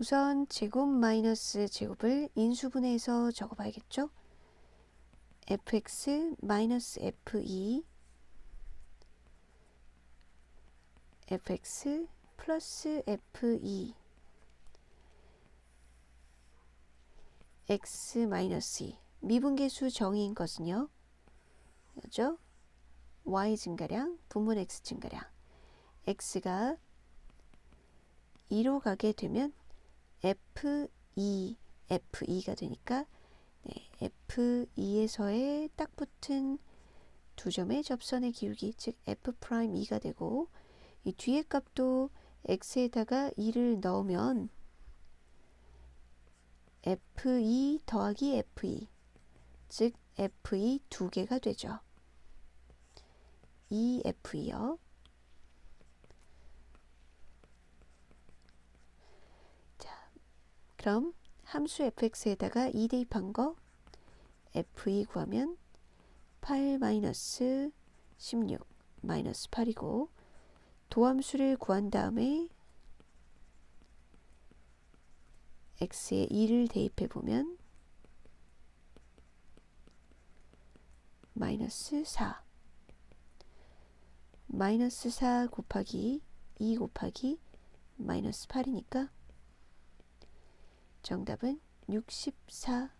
우선 제곱 마이너스 제곱을 인수분해해서 적어봐야겠죠? fx 마이너스 f2 fx 플러스 f2 x 마이너스 2 미분계수 정의인 것은요. 그죠? y 증가량 분문 x 증가량 x가 2로 가게 되면 f2 f2가 되니까 네, f2에서의 딱 붙은 두 점의 접선의 기울기 즉 f'2가 되고 이 뒤에 값도 x에다가 2를 넣으면 f2 더하기 f2 즉 f2 두 개가 되죠. 2f요. 그럼 함수 fx에다가 2 대입한 거 f2 구하면 8 마이너스 16 마이너스 8이고 도함수를 구한 다음에 x에 2를 대입해 보면 마이너스 4 마이너스 4 곱하기 2 곱하기 마이너스 8이니까 정답은 64